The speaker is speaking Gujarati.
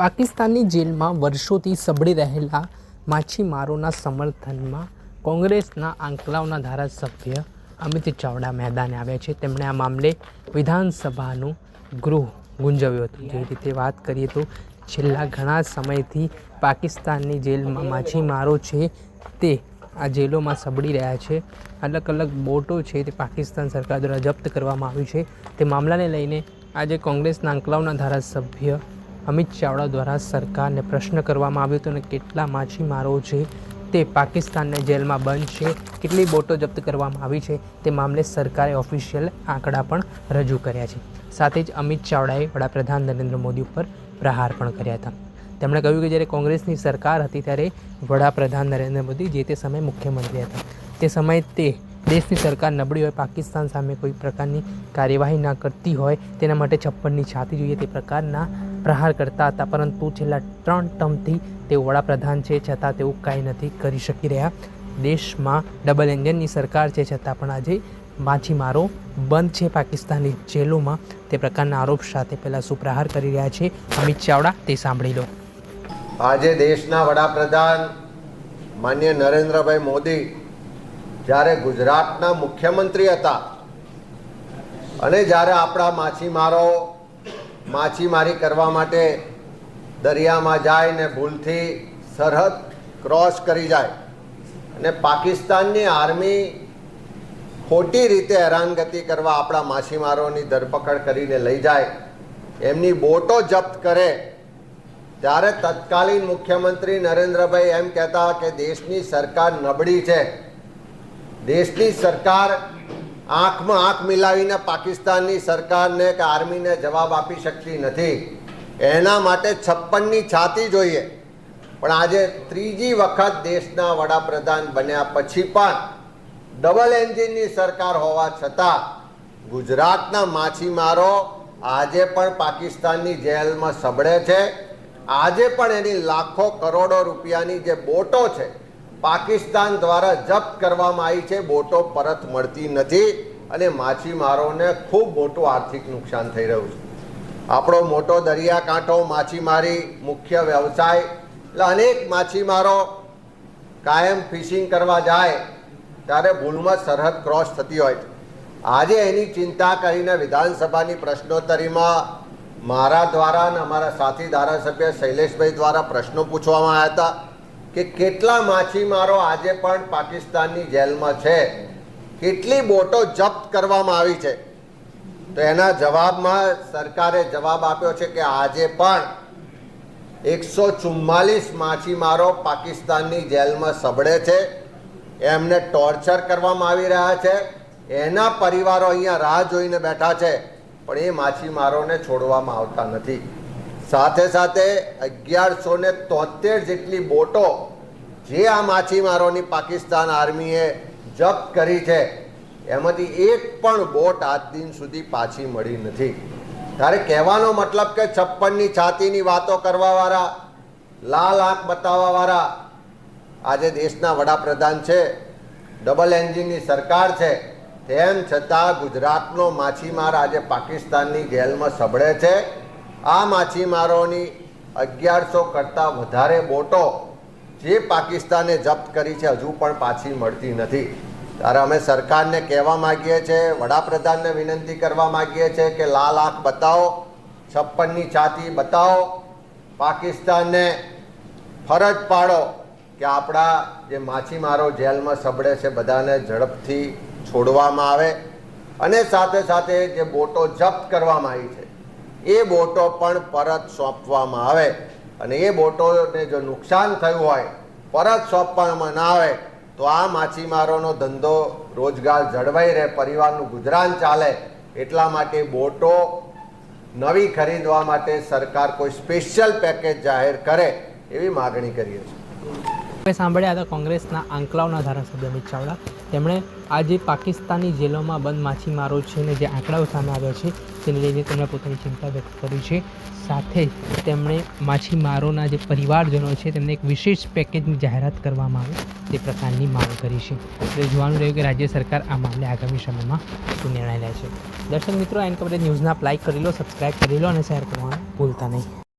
પાકિસ્તાનની જેલમાં વર્ષોથી સબળી રહેલા માછીમારોના સમર્થનમાં કોંગ્રેસના આંકલાવના ધારાસભ્ય અમિત ચાવડા મેદાને આવ્યા છે. તેમણે આ મામલે વિધાનસભાનું ગૃહ ગુંજવ્યું હતું. જે રીતે વાત કરીએ તો છેલ્લા ઘણા સમયથી પાકિસ્તાનની જેલમાં માછીમારો છે તે આ જેલોમાં સબડી રહ્યા છે. અલગ અલગ બોટો છે તે પાકિસ્તાન સરકાર દ્વારા જપ્ત કરવામાં આવી છે. તે મામલાને લઈને આજે કોંગ્રેસના અંકલાવના ધારાસભ્ય અમિત ચાવડા દ્વારા સરકારને પ્રશ્ન કરવામાં આવ્યો હતો અને કેટલા માછીમારો છે તે પાકિસ્તાનને જેલમાં બંધ છે, કેટલી બોટો જપ્ત કરવામાં આવી છે તે મામલે સરકારે ઓફિશિયલ આંકડા પણ રજૂ કર્યા છે. સાથે જ અમિત ચાવડાએ વડાપ્રધાન નરેન્દ્ર મોદી ઉપર પ્રહાર પણ કર્યા હતા. તેમણે કહ્યું કે જ્યારે કોંગ્રેસની સરકાર હતી ત્યારે વડાપ્રધાન નરેન્દ્ર મોદી જે તે સમયે મુખ્યમંત્રી હતા. તે સમયે તે દેશની સરકાર નબળી હોય, પાકિસ્તાન સામે કોઈ પ્રકારની કાર્યવાહી ના કરતી હોય, તેના માટે છપ્પનની છાતી જોઈએ તે પ્રકારના પ્રહાર કરતા હતા, પરંતુ છેલ્લા ત્રણ ટર્મથી તેઓ વડાપ્રધાન છે, છતાં તેઓ કાંઈ નથી કરી શકી રહ્યા. દેશમાં ડબલ એન્જિનની સરકાર છે, છતાં પણ આજે માછીમારો બંધ છે. પાકિસ્તાનની જેલોમાં તે પ્રકારના આરોપ સાથે પહેલાં શું પ્રહાર કરી રહ્યા છે. અમિત ચાવડા, તે સાંભળી લો. આજે દેશના વડાપ્રધાન માન્ય નરેન્દ્રભાઈ મોદી જ્યારે ગુજરાતના મુખ્યમંત્રી હતા અને જ્યારે આપણા માછીમારો માછીમારી કરવા માટે દરિયામાં જાય ને ભૂલથી સરહદ ક્રોસ કરી જાય. અને પાકિસ્તાનની આર્મી ખોટી રીતે હેરાનગતિ કરવા આપણા માછીમારોની ધરપકડ કરીને લઈ જાય. એમની બોટો જપ્ત કરે. ત્યારે તત્કાલીન મુખ્યમંત્રી નરેન્દ્રભાઈ એમ કહેતા કે દેશની સરકાર નબળી છે. દેશની સરકાર આંખમાં આંખ મિલાવીને પાકિસ્તાનની સરકારને કે આર્મીને જવાબ આપી શકતી નથી. એના માટે છપ્પનની છાતી જોઈએ. પણ આજે ત્રીજી વખત દેશના વડાપ્રધાન બન્યા પછી પણ ડબલ એન્જિનની સરકાર હોવા છતાં ગુજરાતના માછીમારો આજે પણ પાકિસ્તાનની જેલમાં સબળે છે. આજે પણ એની લાખો કરોડો રૂપિયાની જે બોટો છે પાકિસ્તાન દ્વારા જપ્ત કરવામાં આવી છે. બોટો પરત મળતી નથી અને માછીમારોને ખૂબ મોટું આર્થિક નુકસાન થઈ રહ્યું છે. આપણો મોટો દરિયાકાંઠો માછીમારી મુખ્ય વ્યવસાય. એટલે અનેક માછીમારો કાયમ ફિશિંગ કરવા જાય ત્યારે ભૂલમાં સરહદ ક્રોસ થતી હોય છે. આજે એની ચિંતા કરીને વિધાનસભાની પ્રશ્નોત્તરીમાં મારા દ્વારા અને અમારા સાથી ધારાસભ્ય શૈલેષભાઈ દ્વારા પ્રશ્નો પૂછવામાં આવ્યા હતા. કે કેટલા માછીમારો આજે પણ પાકિસ્તાનની જેલમાં છે? કેટલી બોટો જપ્ત કરવામાં આવી છે? તો એના જવાબમાં સરકારે જવાબ આપ્યો છે કે આજે પણ એકસો ચુમ્માલીસ માછીમારો પાકિસ્તાનની જેલમાં સબળે છે. એમને ટોર્ચર કરવામાં આવી રહ્યા છે. એના પરિવારો અહીંયા રાહ જોઈને બેઠા છે. પણ એ માછીમારોને છોડવામાં આવતા નથી. સાથે સાથે અગિયારસો ને તોતેર જેટલી બોટો જે આ માછીમારોની પાકિસ્તાન આર્મીએ જપ્ત કરી છે, એમાંથી એક પણ બોટ આજ દિન સુધી પાછી મળી નથી. ત્યારે કહેવાનો મતલબ કે છપ્પનની છાતીની વાતો કરવાવાળા, લાલ આંખ બતાવવાવાળા, આજે દેશના વડાપ્રધાન છે, ડબલ એન્જિનની સરકાર છે, તેમ છતાં ગુજરાતનો માછીમાર આજે પાકિસ્તાનની જેલમાં સબળે છે. આ માછીમારોની અગિયારસો કરતાં વધારે બોટો જે પાકિસ્તાને જપ્ત કરી છે, હજુ પણ પાછી મળતી નથી. ત્યારે અમે સરકારને કહેવા માગીએ છીએ, વડાપ્રધાનને વિનંતી કરવા માગીએ છીએ કે લાલ આંખ બતાવો, છપ્પનની છાતી બતાવો, પાકિસ્તાનને ફરજ પાડો કે આપણા જે માછીમારો જેલમાં સબડે છે બધાને ઝડપથી છોડવામાં આવે અને સાથે સાથે જે બોટો જપ્ત કરવામાં આવી છે એ બોટો પણ પરત સોંપવામાં આવે. અને એ બોટોને જો નુકસાન થયું હોય, પરત સોંપવામાં ના આવે, તો આ માછીમારોનો ધંધો રોજગાર જળવાઈ રહે, પરિવારનું ગુજરાન ચાલે. એટલા માટે બોટો નવી ખરીદવા માટે સરકાર કોઈ સ્પેશિયલ પેકેજ જાહેર કરે એવી માગણી કરીએ છીએ. મેં સાંભળ્યા હતા કોંગ્રેસના આંકલાવના ધારાસભ્ય અમિત ચાવડા. તેમણે આજે પાકિસ્તાની જેલોમાં બંધ માછીમારો છે ને જે આંકડાઓ સામે આવ્યા છે તેને લઈને તેમણે પોતાની ચિંતા વ્યક્ત કરી છે. સાથે જ તેમણે માછીમારોના જે પરિવારજનો છે, તેમને એક વિશેષ પેકેજની જાહેરાત કરવામાં આવે. તે પ્રકારની માંગ કરી છે. એટલે જોવાનું રહ્યું કે રાજ્ય સરકાર આ મામલે આગામી સમયમાં શું નિર્ણય લે છે. દર્શક મિત્રો એન કવરેજ ન્યૂઝના લાઇક કરી લો, સબસ્ક્રાઇબ કરી લો અને શેર કરવાનું ભૂલતા નહીં.